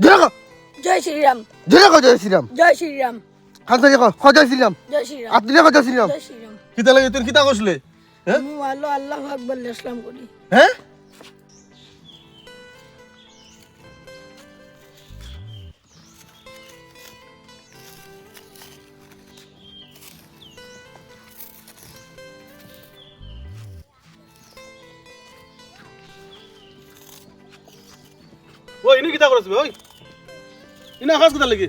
জয় শ্রীরাম। জোরে কো জয় শ্রীরাম। জয় শ্রীরাম। খান থেকে। কো জয় শ্রীরাম। জয় শ্রীরাম। আপনি কো জয় শ্রীরাম। জয় শ্রীরাম। কিতা লাগে তুই কিতা কইছলে? হ্যাঁ? আমি ভালো আল্লাহ আকবর ইসলাম করি হ্যাঁ? ওই ইনি কিতা করছ ওই? ইনি আকাশ কিতা লাগি?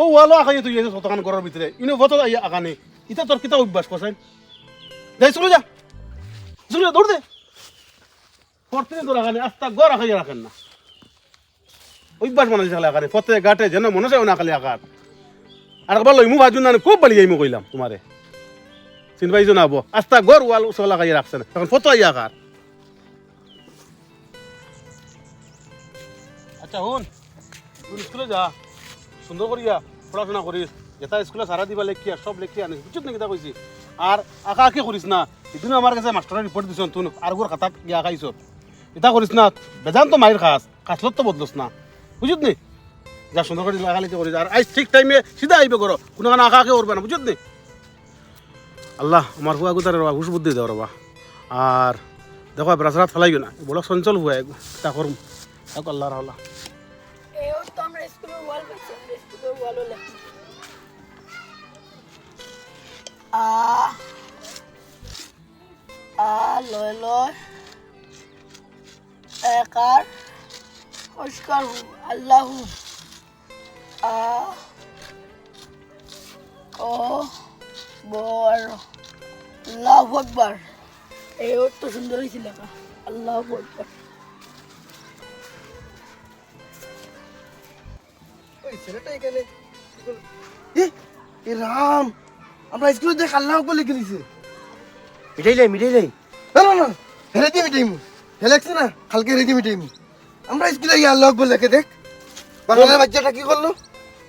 ও ওয়ালো আকাই তুই এই শতখান করার ভিতরে। ইনি ভত আইয়া আকানে। ইতা তোর কিতা অভ্যাস করছেন যাই চলে যা। চলে যা, দৌড় দে। প্রতিদিন তোর আকানে, আস্তা গড় আকাই রাখেন না। অভ্যাস মানে থাকলে আকারে ফতে গাটে যেন মনে চাই না খালি আকার। আর একবার লইমু ভাজুন না খুব বালি যাইমু কইলাম তোমারে। চিনবাই জানাব, আস্তা গড় ওয়াল উসলা খাই রাখছেন তখন ফটো আইয়া আকার। আচ্ছা হুন। তুই স্কুলে যা। সুন্দর করিয়া পড়াশোনা করিস। এটা স্কুলে সারা দিবা লেখিয়া, সব লেখিয়া আনিস। বুঝছিস নাকি তা কইছি? আর আঁকা আঁকি করিস না। এদিন আমার কাছে মাস্টারের রিপোর্ট দিছ তুই আর গোর খাতাত গিয়া আঁকাইছ। এটা করিস না। বেজান তো মাইর খাস। কাছলত তো বদলস না। বুঝত নি? যা সুন্দর করে লাগা লেখি করিস। আর আজ ঠিক টাইমে সিধা আইবে করো কোনো কারণে আঁকা আঁকি করবে না। বুঝত নি? আল্লাহ আমার হুয়া গুতারে রবা হুশ বুদ্ধি দেওয়া রবা আর দেখো ব্রাসরাত ফেলাইও না। বড় চঞ্চল হুয়া তা আল্লাহ আল্লাহ আ আ, লয় লয় একার পরিষ্কার হু আল্লাহ আ ও বর আল্লাহ আকবার। এই ওর তো সুন্দর হয়েছে আল্লাহ আকবার। ছেলেটা এখানে রাম! আমরা স্কুলে দেখ আল্লাহ আকবার লিখে দিছে। মিঠাই লাই মিঠাই লাই। না না না হেরে দিয়ে মিটাইমু হেলেকছে না কালকে হেরে দিয়ে মিটাইমু আমরা স্কুলে গিয়ে আল্লাহ আকবার লেখে দেখ। বাংলার বাচ্চাটা কি করল?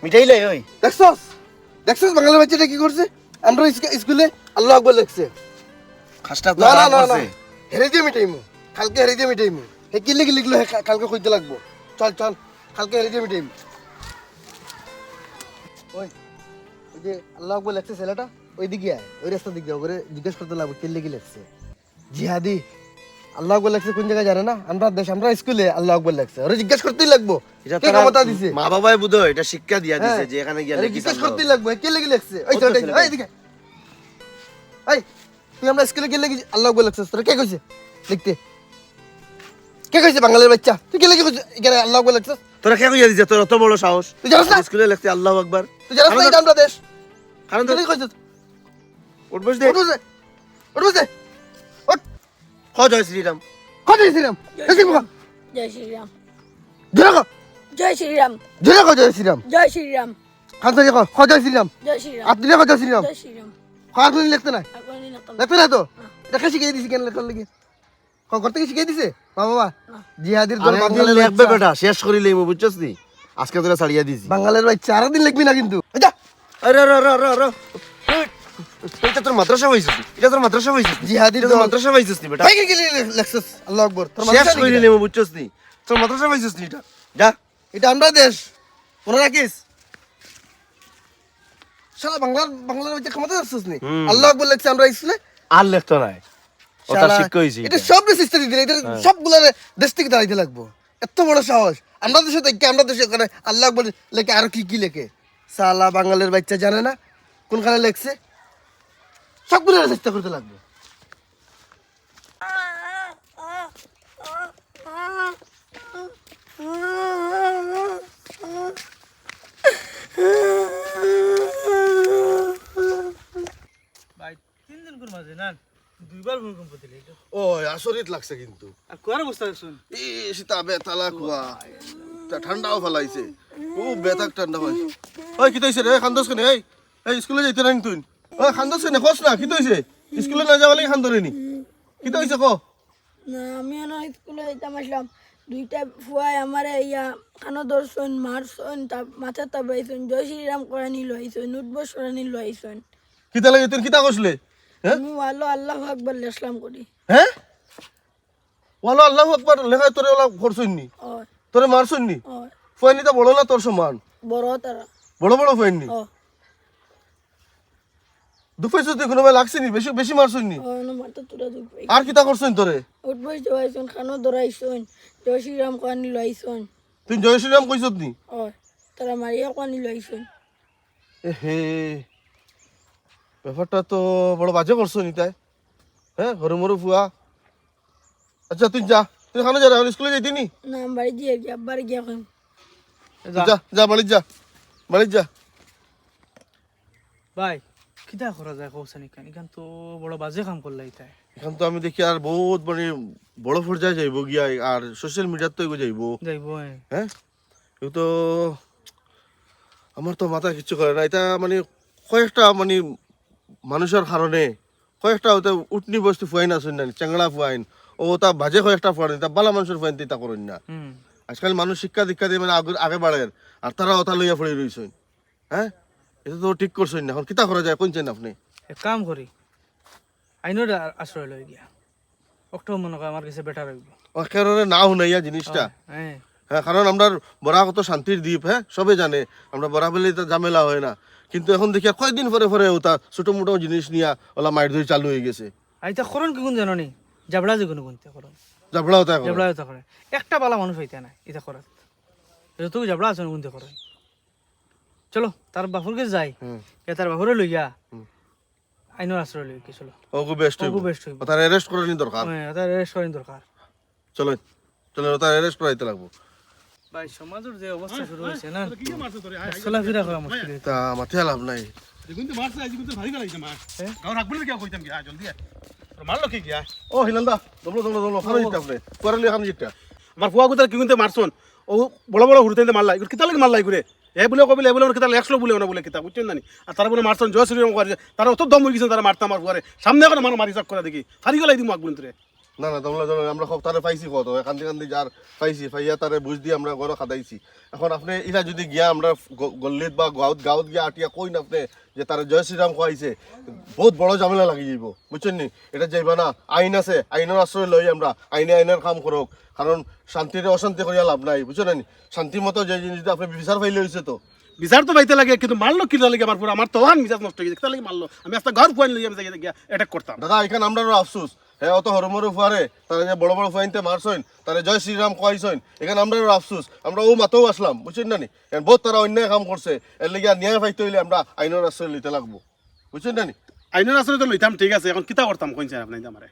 মিঠাই লাই ওই। দেখছস? দেখছস বাংলার বাচ্চাটা কি করছে? আমরা স্কুলে আল্লাহ আকবার লিখছে। খাসটা তো না না না। হেরে দিয়ে মিটাইমু কালকে হেরে দিয়ে মিটাইমু হে কি লিখি লিখলো হে কালকে কইতে লাগবো। চল চল কালকে হেরে দিয়ে মিটাইমু ওই। ওই যে আল্লাহ আকবর লেখছে ছেলেটা ওই দিকে আয় ওই রাস্তা দিকে যাও করে জিজ্ঞেস করতে লাগবো কে লিখি লেখছে? জিহাদি আল্লাহ আকবর লেখছে কোন জায়গায় জানে না? আমরা দেশ আমরা স্কুলে আল্লাহ আকবর লেখছে। ওরে জিজ্ঞেস করতেই লাগবো এটা কে ক্ষমতা দিছে? মা বাবাই বুঝো এটা শিক্ষা দিয়া দিছে হ্যাঁ। যে এখানে গিয়ে লেখি জিজ্ঞেস করতেই লাগবো কে লিখি লেখছে? ওই ছেলেটা। এই দিকে এই তুই আমরা স্কুলে গেলে কি আল্লাহ আকবর লেখছিস তোরা কে কইছে? লিখতে। কে কইছে বাঙালির বাচ্চা? তুই কে লিখে কইছিস এখানে আল্লাহ আকবর লেখছিস তোরা কে কইয়া দিছে? তোর অত বড় সাহস। তুই জানিস না? স্কুলে লিখতে আল্লাহু আকবার। তুই জানিস না এটা আমরা দেশ? কারণ কে তো লিখে কইছিস দে। উঠ বসে উঠ বসে উঠ খ জয় শ্রীরাম। কত দিয়েছিলাম দেখি বাবা জয় শ্রীরাম। জোরে কো জয় শ্রীরাম। জোরে কো জয় শ্রীরাম। জয় শ্রীরাম। খান কো খ জয় শ্রীরাম। জয় শ্রীরাম। আপনি কো জয় শ্রীরাম। জয় শ্রীরাম। খাওয়ার কোনো লিখতে নাই। আর কোনদিন লিখতাম না। লিখতে না তো? এটা শিখিয়ে দিছি কেন লেখার লিগে? ক করতে কি শিখিয়ে দিছে? বাবা জিহাদির দল বাঙালির বেটা শেষ করি লইমু বুঝছস নি? আজকে তোরা ছাড়িয়া দিছি। বাঙালির বাচ্চা আরও দিন লিখবি না কিন্তু। যা। আরে র র র র। এটা তোর মাদ্রাসা হইছিস এটা তোর মাদ্রাসা হইছিস জিহাদির তোর মাদ্রাসা হইছিস নি বেটা? ভাই কি লেখছিস? আল্লাহ আকবার। তোর শেষ করি? লইমু বুঝছস নি? তোর মাদ্রাসা হইছিস নি এটা? যা। এটা আমরা দেশ। মনে রাখিস? শালা বাংলার বাংলার বাচ্চা ক্ষমতা যাচ্ছিস নি? আল্লাহ আকবার লেখছে আমরা স্কুলে। আর লিখতো নাই। ওটা শিক্ষা হইছে এটা সব সিস্টেম দিলে এটা সবগুলার দেশ থেকে দাঁড়াইতে লাগবো। এত বড় সাহস। আমরা দেশে দেখি আমরা দেশে আল্লাহ বলে লেখে আর কি কি লেখে। সালা বাঙালির বাচ্চা জানে না কোনখানে লেখছে? সবগুলো চেষ্টা করতে লাগবে ভাই তিন দিন কোন মাঝে না দুইবার ভূমিকম্প দিলে ও আসরিত লাগছে কিন্তু। আর কোয়ার অবস্থা শুন এই সীতা বেতালা কুয়া। ঠান্ডাও ফেলাইছে। ও বেতাক ঠান্ডা হয় ওই কি তৈছে রে? খান্দস কেনে? এই এই স্কুলে যাইতে নাই তুই ওই খান্দস কেনে? খোস না কি তৈছে? স্কুলে না যাওয়ালে খান্দরে নি কি তৈছে ক? না আমি এনে স্কুলে যেতাম আসলাম। দুইটা ফুয়াই আমার ইয়া কানো ধরছন মারছন তা মাথা তাবাইছন জয় শ্রীরাম করে নিল আইসন উঠবস করে নিল আইসন কিতা লাগে তুই? কিতা কইছলে? হ্যাঁ? আমি আল্লাহ আকবর ইসলাম করি। হ্যাঁ? ওয়ালা আল্লাহু আকবার লেখা তোরে ওলা করছইনি ও তোরে মারছুন নি ও ফুয়াইনিটা বড় না তোর সমান? বড় তারা। বড় বড় ফুয়াইনি ও দুপাইছ তুই কোনোবাই লাগছে নি বেশি বেশি মারছুন নি ও মারতে তোরা দুঃখ পাই আর কিতা করছুন তোরে? উঠবস দেওয়াইছুন খানো ধরাইছুন জয় শ্রীরাম কোয়ানি লইছুন। তুই জয় শ্রীরাম কইছত নি তারা মারিয়া কোয়ানি লইছুন। হে ব্যাপারটা তো বড় বাজে করছ নি তাই হ্যাঁ ঘরে মরু ফুয়া। আচ্ছা তুই যা। তুই খানো যা রে, এখন স্কুলে যাইতি নি? না বাড়ি গিয়া বাড়ি গিয়া যা। যা বাড়ির যা। বাড়ির যা। ভাই কিতা করা যায় কৌশানি কান ইখান তো বড় বাজে কাম করলাই তাই এখন তো আমি দেখি আর বহুত মানে বড় পর্যায়ে যাইব গিয়া আর সোশ্যাল মিডিয়ার তো এগো যাইব। যাইব হ্যাঁ? এগুলো তো আমার তো মাথা কিচ্ছু করে না। এটা মানে কয়েকটা মানে মানুষের কারণে কয়েকটা ওটা উঠনি বস্তু ফুয়াইন আসুন না চেংড়া ফুয়াইন। ও তা বাজে কয়েকটা ফুয়াইন তা বালা মানুষের ফুয়াইন তা করেন না। আজকাল মানুষ শিক্ষা দীক্ষা দিয়ে মানে আগে বাড়ের আর তারা ওটা লইয়া পড়ে রইছেন। হ্যাঁ? এটা তো ঠিক করছেন না এখন কিতা করা যায় কোনছেন আপনি? এক কাম করি আইনের আশ্রয় লই গিয়া। অক্টো মনে আমার কাছে বেটার হইব। একেবারে না শুনাইয়া জিনিসটা। হ্যাঁ। হ্যাঁ কারণ আমরা বরা কত শান্তির দ্বীপ হ্যাঁ সবে জানে আমরা বরা বলে ঝামেলা হয় না। কিন্তু এখন দেখি আর কয়েকদিন পরে পরে ওটা ছোট মোটো জিনিস নিয়া ওলা মাইর ধরে চালু হয়ে গেছে। আইতা করন কি কোন জানো নি? জাবড়া যে কোনো কোনতে করন জাবড়া ওটা জাবড়া হইতা করে। একটা বালা মানুষ হইতে নাই এটা করাত। এটা জাবড়া আছে কোনতে করে। চলো তার বাপুরকে যাই। হুম। এ তার বাপুরে লই গিয়া আইনের আশ্রয় লই চলো ওগু বেস্ট হইব। হইব। তার অ্যারেস্ট করানি দরকার হ্যাঁ তার রেস্ট করেন দরকার চলো চলো তার অ্যারেস্ট করাইতে লাগবো। ভাই সমাজের যে অবস্থা শুরু হয়েছে না? কি মারছে তোরে? আয়, আয়, চলাফেরা করা মুশকিল। তা মাথায় লাভ নাই। দেখুন তো মারছে আজ কিন্তু ভারী গেলাইছে মার হ্যাঁ? গাঁর রাখব না কেউ কইতাম কি? আয় জলদি আয়। তোর মারলো কি গিয়া ও হিলান্দা দমলো দমলো দমলো খানো জিতটা আপনি। পরে খানো জিতটা। আমার ফুয়া গুতার কি কিন্তু মারছন? ও বড় বড় হুড়তে মারলা। এগুলো কিতা লাগে মারলা এগুলো? এ বলে কবিলে এ বলে ওর কিতা একশো বলে না বলে কিতা বুঝছেন না আর তারা বলে মারছন জয় শ্রীরাম করে তারা অত দম হয়ে গেছেন তারা মারতাম আমার ফুয়ারে সামনে এখন আমার মারি চাক করে দেখি। ফারি গেলাই দিম আগুন তোরে। না না দমলো দমলো আমরা সব তারে পাইছি কত কান্দি কান্দি যার পাইছি পাইয়া তারে বুঝ দিয়ে আমরা ঘরে খাদাইছি এখন আপনি ইরা যদি গিয়া আমরা গল্লিত বা গাঁৱত গাঁৱত গিয়া আটিয়া কই না আপনি যে তারা জয় শ্রীরাম খুৱাইছে বহুত বড় ঝামেলা লাগি যাব বুঝছেন নি এটা যাইবা না আইন আছে আইনের আশ্রয় লই আমরা আইনে আইনের কাম করক কারণ শান্তিরে অশান্তি করিয়া লাভ নাই বুঝছেন নি শান্তি মতো যে জিনিস আপনি বিচার পাইলে হয়েছে তো বিচার তো পাইতে লাগে কিন্তু মারলো কি লাগে আমার ফুয়া আমার তো মিজাজ নষ্ট হয়ে গেছে লাগে মারলো আমি একটা ঘর ফুয়াইন লই আমি অ্যাটাক করতাম দাদা এখানে আমরা আফসোস হ্যাঁ অত হরমরু ফুয়ারে তারা যে বড় বড় ফুয়াইনতে মারছইন তারা জয় শ্রীরাম কয়াইছইন এখানে আমরা আফসোস আমরা ও মাতেও আসলাম বুঝছেন না নি? বহুত তারা অন্যায় কাম করছে এর লেগে ন্যায় পাইতে হইলে আমরা আইনের আশ্রয় লইতে লাগবো বুঝছেন না নি? আইনের আসলে তো লইতাম ঠিক আছে এখন কিতা করতাম কইছেন আপনি আমারে?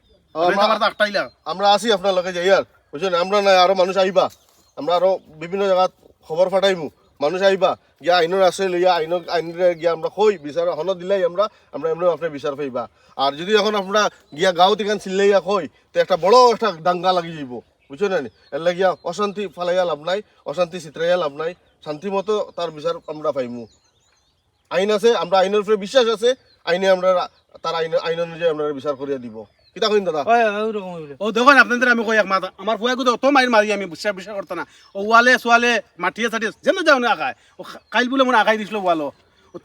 আমরা- আসি আপনার লগে যাই আর বুঝছেন আমরা নাই আরও মানুষ আইবা আমরা আরও বিভিন্ন জায়গাত খবর ফাটাইমু মানুষ আইবা, গিয়া আইনের আশ্রয় লইয়া আইনের আইনের গিয়া আমরা কই বিচার হন দিলাই আমরা আমরা এমনি আপনার বিচার পাইবা। আর যদি এখন আমরা গিয়া গাঁও থেকে চিল্লাইয়া কই, তো একটা বড় একটা দাঙ্গা লাগি যাইব। বুঝছ নি? এর লাগিয়া অশান্তি ফালাইয়া লাভ নাই, অশান্তি চিত্রাইয়া লাভ নাই, শান্তি মতো তার বিচার আমরা পাইমু। আইন আছে, আমরা আইনের উপরে বিশ্বাস আছে, আইনে আমরা তার আইন আইন অনুযায়ী আমরা বিচার করিয়া দিব। কিতা কইন দাদা? ও দেখুন আপনাদের আমি কই মাথা। আমার ফুয়া গুলো অত মাইর মারি আমি বিশ্বাস বিশ্বাস করতাম না ও ওয়ালে সোয়ালে মাটিয়ে চাটিয়ে যেন যাও না আঁকায় ও কাইল বলে মনে আঁকাই দিছিল ওয়ালো।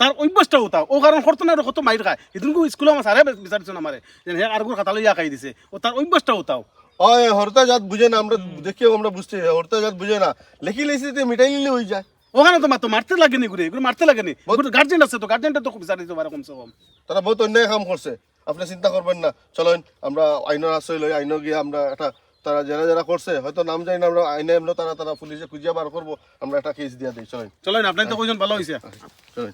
তার অভ্যাসটা ওটা ও কারণ করতো না কত মাইর খায়। সেদিন স্কুলে আমার সারে বিচারিছিল আমারে যে হে আর খাতা লইয়া আঁকাই দিছে। ও তার অভ্যাসটা ওটাও ওই হরতা জাত বুঝে না আমরা দেখিও আমরা বুঝতে হরতা জাত বুঝে না। লেখি তে মিটাই নিলে হয়ে যায়। ওখানে তো মাত্র মারতে লাগেনি ঘুরে এগুলো মারতে লাগেনি। গার্জেন আছে তো গার্জেনটা তো বিচার দিতে পারে কমসে কম। তারা বহুত অন্যায় কাম করছে। আপনি চিন্তা করবেন না। চলেন আমরা আইনের আশ্রয় লই আইন গিয়ে আমরা একটা তারা যারা যারা করছে হয়তো নাম জানি না আমরা আইনে এমন তারা তারা পুলিশে খুঁজিয়া বার করব আমরা একটা কেস দিয়ে দিই। চলেন। চলেন আপনার তো কইজন ভালো হয়েছে চলেন।